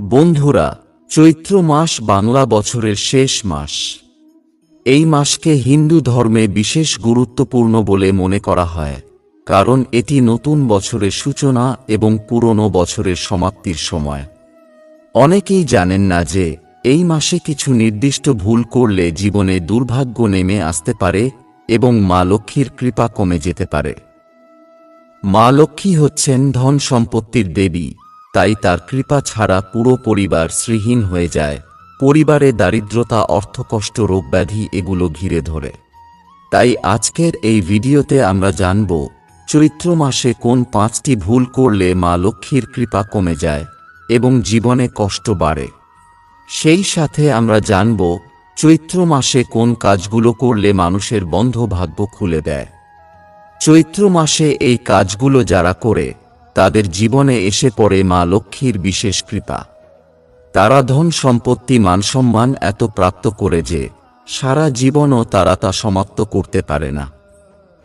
বন্ধুরা, চৈত্র মাস বাংলা বছরের শেষ মাস। এই মাসকে হিন্দু ধর্মে বিশেষ গুরুত্বপূর্ণ বলে মনে করা হয়, কারণ এটি নতুন বছরের সূচনা এবং পুরনো বছরের সমাপ্তির সময়। অনেকেই জানেন না যে, এই মাসে কিছু নির্দিষ্ট ভুল করলে জীবনে দুর্ভাগ্য নেমে আসতে পারে এবং মা লক্ষ্মীর কৃপা কমে যেতে পারে। মা লক্ষ্মী হচ্ছেন ধন সম্পত্তির দেবী। তাই তার কৃপা ছাড়া পুরো পরিবার শ্রীহীন হয়ে যায়। পরিবারে দারিদ্রতা, অর্থকষ্ট, রোগব্যাধি এগুলো ঘিরে ধরে। তাই আজকের এই ভিডিওতে আমরা জানব, চৈত্র মাসে কোন পাঁচটি ভুল করলে মা লক্ষ্মীর কৃপা কমে যায় এবং জীবনে কষ্ট বাড়ে। সেই সাথে আমরা জানব, চৈত্র মাসে কোন কাজগুলো করলে মানুষের বন্ধ ভাগ্য খুলে দেয়। চৈত্র মাসে এই কাজগুলো যারা করে তাদের জীবনে এসে পড়ে মা লক্ষ্মীর বিশেষ কৃপা। তারা ধন সম্পত্তি মানসম্মান এত প্রাপ্ত করে যে সারা জীবনও তারা তা সমাপ্ত করতে পারে না।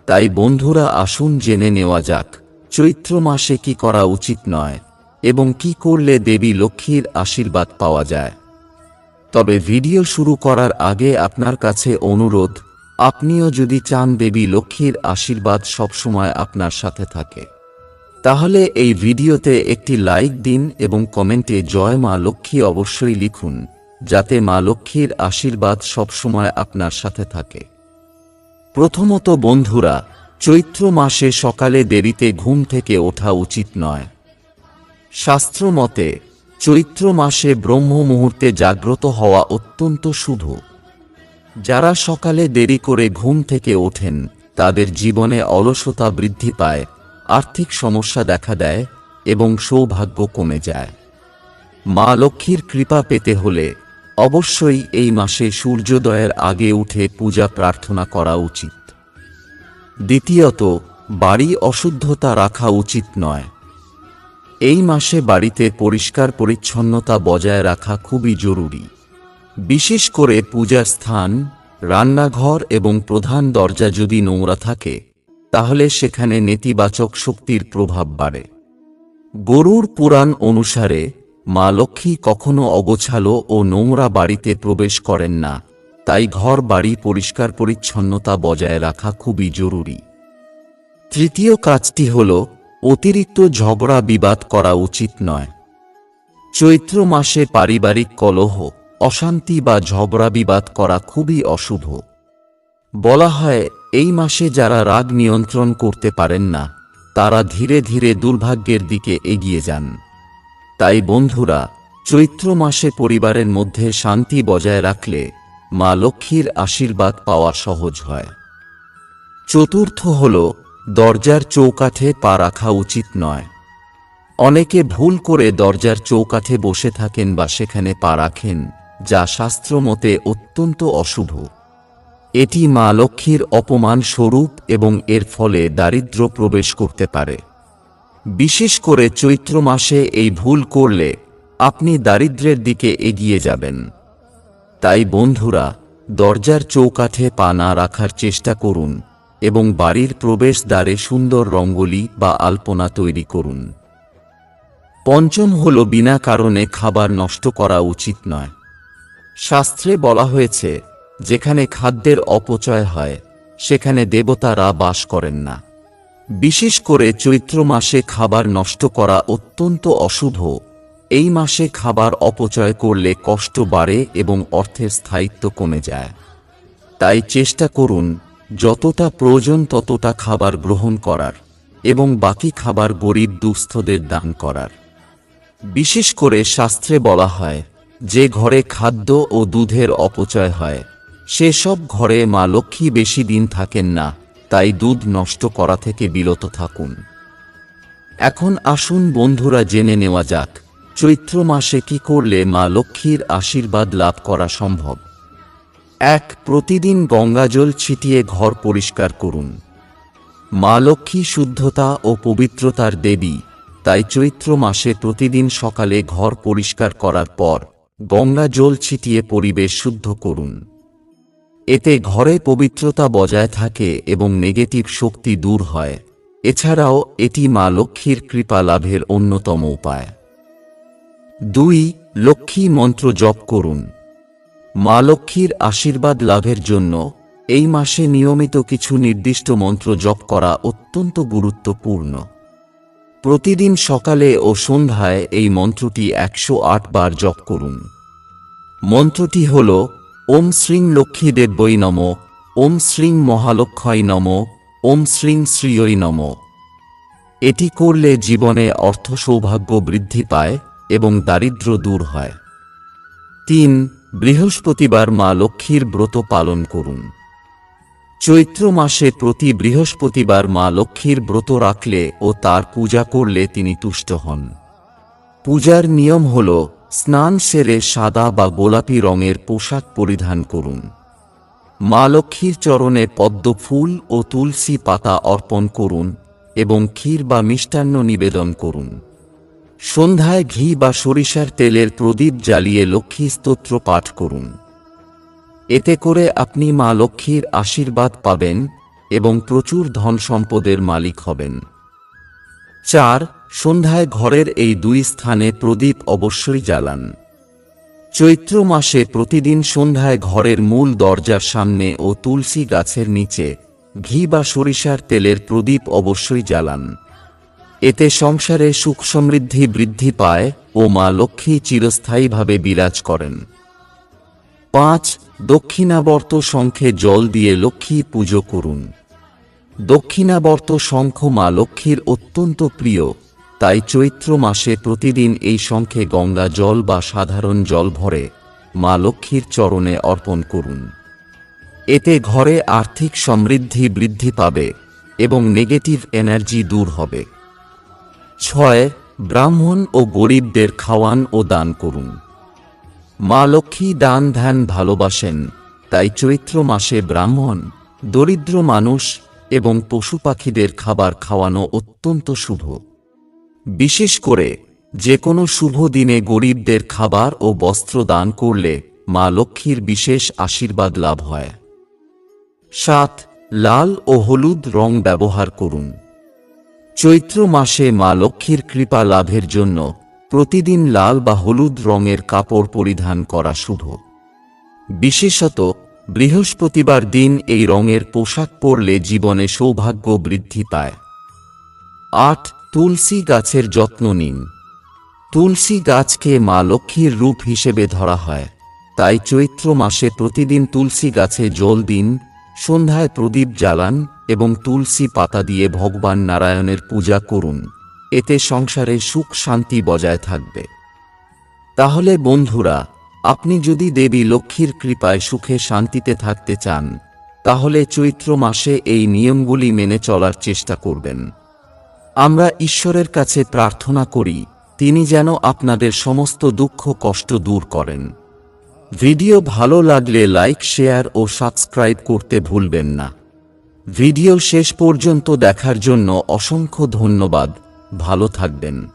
তাই বন্ধুরা, আসুন জেনে নেওয়া যাক, চৈত্র মাসে কি করা উচিত নয় এবং কি করলে দেবী লক্ষ্মীর আশীর্বাদ পাওয়া যায়। তবে ভিডিও শুরু করার আগে আপনার কাছে অনুরোধ, আপনিও যদি চান দেবী লক্ষ্মীর আশীর্বাদ সবসময় আপনার সাথে থাকে। তাহলে এই ভিডিওতে একটি লাইক দিন এবং কমেন্টে জয় মা লক্ষ্মী অবশ্যই লিখুন, যাতে মা লক্ষ্মীর আশীর্বাদ সবসময় আপনার সাথে থাকে। প্রথমত বন্ধুরা, চৈত্র মাসে সকালে দেরিতে ঘুম থেকে ওঠা উচিত নয়। শাস্ত্র মতে, চৈত্র মাসে ব্রহ্ম মুহূর্তে জাগ্রত হওয়া অত্যন্ত শুভ। যারা সকালে দেরি করে ঘুম থেকে ওঠেন, তাদের জীবনে অলসতা বৃদ্ধি পায় আর্থিক সমস্যা দেখা দেয় এবং সৌভাগ্য কমে যায়। মা লক্ষ্মীর কৃপা পেতে হলে অবশ্যই এই মাসে সূর্যোদয়ের আগে উঠে পূজা প্রার্থনা করা উচিত। দ্বিতীয়ত, বাড়ি অশুদ্ধতা রাখা উচিত নয়। এই মাসে বাড়িতে পরিষ্কার পরিচ্ছন্নতা বজায় রাখা খুবই জরুরি। বিশেষ করে পূজার স্থান, রান্নাঘর এবং প্রধান দরজা যদি নোংরা থাকে তাহলে সেখানে নেতিবাচক শক্তির প্রভাব বাড়ে। গরুর পুরাণ অনুসারে, মা লক্ষ্মী কখনো অগোছালো ও নোংরা বাড়িতে প্রবেশ করেন না, তাই ঘর বাড়ি পরিষ্কার পরিচ্ছন্নতা বজায় রাখা খুবই জরুরি। তৃতীয় কাজটি হল, অতিরিক্ত ঝগড়া বিবাদ করা উচিত নয়। চৈত্র মাসে পারিবারিক কলহ, অশান্তি বা ঝগড়া বিবাদ করা খুবই অশুভ। বলা হয়, এই মাসে যারা রাগ নিয়ন্ত্রণ করতে পারেন না, তারা ধীরে ধীরে দুর্ভাগ্যের দিকে এগিয়ে যান। তাই বন্ধুরা, চৈত্র মাসে পরিবারের মধ্যে শান্তি বজায় রাখলে মা লক্ষ্মীর আশীর্বাদ পাওয়া সহজ হয়। চতুর্থ হল, দরজার চৌকাঠে পা রাখা উচিত নয়। অনেকে ভুল করে দরজার চৌকাঠে বসে থাকেন বা সেখানে পা রাখেন, যা শাস্ত্রমতে অত্যন্ত অশুভ। এটি মা লক্ষ্মীর অপমান স্বরূপ এবং এর ফলে দারিদ্র প্রবেশ করতে পারে। বিশেষ করে চৈত্র মাসে এই ভুল করলে আপনি দারিদ্র্যের দিকে এগিয়ে যাবেন। তাই বন্ধুরা, দরজার চৌকাঠে পা না রাখার চেষ্টা করুন এবং বাড়ির প্রবেশ দ্বারে সুন্দর রঙ্গোলি বা আলপনা তৈরি করুন। পঞ্চম হল বিনা কারণে খাবার নষ্ট করা উচিত নয়। শাস্ত্রে বলা হয়েছে যেখানে খাদ্যের অপচয় হয়, সেখানে দেবতারা বাস করেন না। বিশেষ করে চৈত্র মাসে খাবার নষ্ট করা অত্যন্ত অশুভ। এই মাসে খাবার অপচয় করলে কষ্ট বাড়ে এবং অর্থের স্থায়িত্ব কমে যায়। তাই চেষ্টা করুন, যতটা প্রয়োজন ততটা খাবার গ্রহণ করার এবং বাকি খাবার গরিব দুস্থদের দান করার। বিশেষ করে শাস্ত্রে বলা হয়, যে ঘরে খাদ্য ও দুধের অপচয় হয় সেসব ঘরে মা লক্ষ্মী বেশি দিন থাকেন না, তাই দুধ নষ্ট করা থেকে বিরত থাকুন। এখন আসুন বন্ধুরা জেনে নেওয়া যাক, চৈত্র মাসে কি করলে মা লক্ষ্মীর আশীর্বাদ লাভ করা সম্ভব? এক, প্রতিদিন গঙ্গাজল ছিটিয়ে ঘর পরিষ্কার করুন। মা লক্ষ্মী শুদ্ধতা ও পবিত্রতার দেবী, তাই চৈত্র মাসে প্রতিদিন সকালে ঘর পরিষ্কার করার পর গঙ্গা জল ছিটিয়ে পরিবেশ শুদ্ধ করুন। এতে ঘরে পবিত্রতা বজায় থাকে এবং নেগেটিভ শক্তি দূর হয়। এছাড়াও, এটি মা লক্ষ্মীর কৃপা লাভের অন্যতম উপায়। দুই, লক্ষ্মী মন্ত্র জপ করুন। মা লক্ষ্মীর আশীর্বাদ লাভের জন্য এই মাসে নিয়মিত কিছু নির্দিষ্ট মন্ত্র জপ করা অত্যন্ত গুরুত্বপূর্ণ। প্রতিদিন সকালে ও সন্ধ্যায় এই মন্ত্রটি একশো আট বার জপ করুন। মন্ত্রটি হল ওম শ্রীং লক্ষ্মী দেব্যই নম, ওম শ্রীং মহালক্ষয় নম, ওম শ্রীং শ্রীয়ই নম। এটি করলে জীবনে অর্থ সৌভাগ্য বৃদ্ধি পায় এবং দারিদ্র্য দূর হয়। তিন, বৃহস্পতিবার মা লক্ষ্মীর ব্রত পালন করুন। চৈত্র মাসে প্রতি বৃহস্পতিবার মা লক্ষ্মীর ব্রত রাখলে ও তার পূজা করলে তিনি তুষ্ট হন। পূজার নিয়ম হল স্নান সেরে সাদা বা গোলাপি রঙের পোশাক পরিধান করুন। মা লক্ষ্মীর চরণে পদ্ম ফুল ও তুলসী পাতা অর্পণ করুন এবং ক্ষীর বা মিষ্টান্ন নিবেদন করুন। সন্ধ্যায় ঘি বা সরিষার তেলের প্রদীপ জ্বালিয়ে লক্ষ্মী স্তোত্র পাঠ করুন। এতে করে আপনি মা লক্ষ্মীর আশীর্বাদ পাবেন এবং প্রচুর ধন সম্পদের মালিক হবেন। চার সন্ধ্যায় ঘরের এই দুই স্থানে প্রদীপ অবশ্যই জ্বালান। চৈত্র মাসে প্রতিদিন সন্ধ্যায় ঘরের মূল দরজার সামনে ও তুলসী গাছের নিচে ঘি বা সরিষার তেলের প্রদীপ অবশ্যই জ্বালান। এতে সংসারে সুখ সমৃদ্ধি বৃদ্ধি পায় ও মা লক্ষ্মী চিরস্থায়ীভাবে বিরাজ করেন। পাঁচ, দক্ষিণাবর্ত শঙ্খে জল দিয়ে লক্ষ্মী পুজো করুন। দক্ষিণাবর্ত শঙ্খ মা লক্ষ্মীর অত্যন্ত প্রিয় তাই চৈত্র মাসে প্রতিদিন এই শঙ্খে গঙ্গা জল বা সাধারণ জল ভরে মা লক্ষ্মীর চরণে অর্পণ করুন। এতে ঘরে আর্থিক সমৃদ্ধি বৃদ্ধি পাবে এবং নেগেটিভ এনার্জি দূর হবে। ছয়, ব্রাহ্মণ ও গরিবদের খাওয়ান ও দান করুন। মা লক্ষ্মী দান ধ্যান ভালোবাসেন, তাই চৈত্র মাসে ব্রাহ্মণ, দরিদ্র মানুষ এবং পশু পাখিদের খাবার খাওয়ানো অত্যন্ত শুভ। বিশেষ করে যে কোনো শুভ দিনে গরিবদের খাবার ও বস্ত্র দান করলে মা লক্ষ্মীর বিশেষ আশীর্বাদ লাভ হয়। সাত, লাল ও হলুদ রং ব্যবহার করুন। চৈত্র মাসে মা লক্ষ্মীর কৃপা লাভের জন্য প্রতিদিন লাল বা হলুদ রঙের কাপড় পরিধান করা শুভ। বিশেষত বৃহস্পতিবার দিন এই রঙের পোশাক পরলে জীবনে সৌভাগ্য বৃদ্ধি পায়। আট তুলসী গাছের যত্ন নিন। তুলসী গাছকে মা লক্ষ্মীর রূপ হিসেবে ধরা হয়। তাই চৈত্র মাসে প্রতিদিন তুলসী গাছে জল দিন, সন্ধ্যায় প্রদীপ জ্বালান এবং তুলসী পাতা দিয়ে ভগবান নারায়ণের পূজা করুন। এতে সংসারে সুখ শান্তি বজায় থাকবে। তাহলে বন্ধুরা, আপনি যদি দেবী লক্ষ্মীর কৃপায় সুখে শান্তিতে থাকতে চান, তাহলে চৈত্র মাসে এই নিয়মগুলি মেনে চলার চেষ্টা করবেন। আমরা ঈশ্বরের কাছে প্রার্থনা করি, তিনি যেন আপনাদের সমস্ত দুঃখ কষ্ট দূর করেন। ভিডিও ভালো লাগলে লাইক, শেয়ার ও সাবস্ক্রাইব করতে ভুলবেন না। ভিডিও শেষ পর্যন্ত দেখার জন্য অসংখ্য ধন্যবাদ, ভালো থাকবেন।